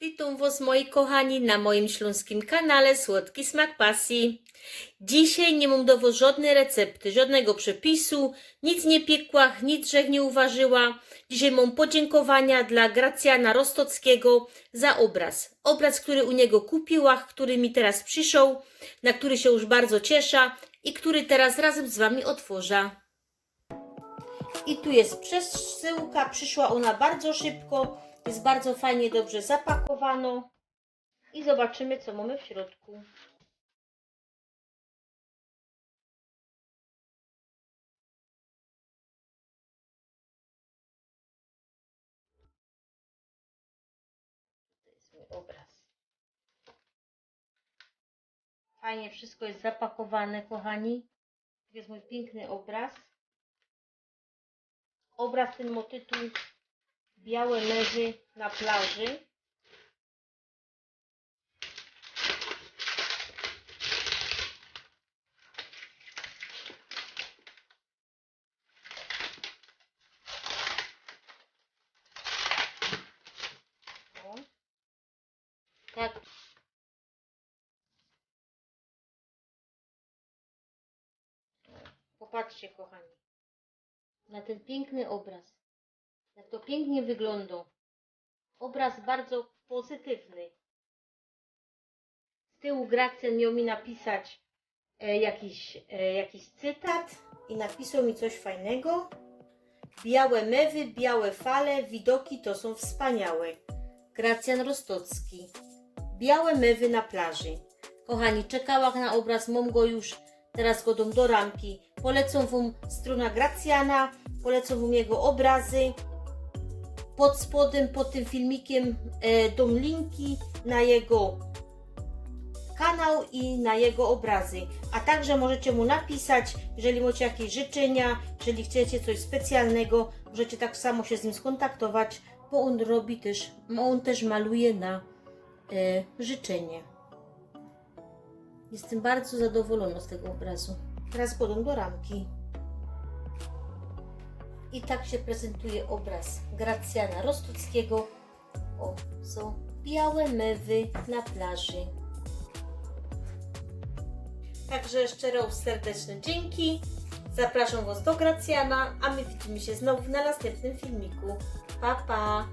Witam Was moi kochani na moim śląskim kanale Słodki Smak Pasji. Dzisiaj nie mam do Was żadnej recepty, żadnego przepisu, nic nie piekła, nic żech nie uważyła. Dzisiaj mam podziękowania dla Gracjana Rostockiego za obraz. Obraz, który u niego kupiła, który mi teraz przyszedł, na który się już bardzo cieszę i który teraz razem z Wami otworzę. I tu jest przesyłka, przyszła ona bardzo szybko, jest bardzo fajnie, dobrze zapakowano. I zobaczymy, co mamy w środku. To jest mój obraz. Fajnie wszystko jest zapakowane, kochani. To jest mój piękny obraz. Obraz ten ma tytuł Białe mewy na plaży. O. Tak. Popatrzcie, kochani, na ten piękny obraz. Jak to pięknie wygląda. Obraz bardzo pozytywny. Z tyłu Gracjan miał mi napisać e, jakiś, e, jakiś cytat i napisał mi coś fajnego. Białe mewy, białe fale, widoki to są wspaniałe. Gracjan Rostocki. Białe mewy na plaży. Kochani, czekała na obraz, mam go już, teraz go dam do ramki. Polecą wam strona Gracjana, polecą wam jego obrazy. Pod spodem, pod tym filmikiem e, linki na jego kanał i na jego obrazy. A także możecie mu napisać, jeżeli macie jakieś życzenia, jeżeli chcecie coś specjalnego, możecie tak samo się z nim skontaktować, bo on robi też, on też maluje na e, życzenie. Jestem bardzo zadowolona z tego obrazu. Teraz podam do ramki. I tak się prezentuje obraz Gracjana Rostockiego. O, są białe mewy na plaży. Także jeszcze raz serdeczne dzięki. Zapraszam Was do Gracjana, a my widzimy się znowu na następnym filmiku. Pa, pa!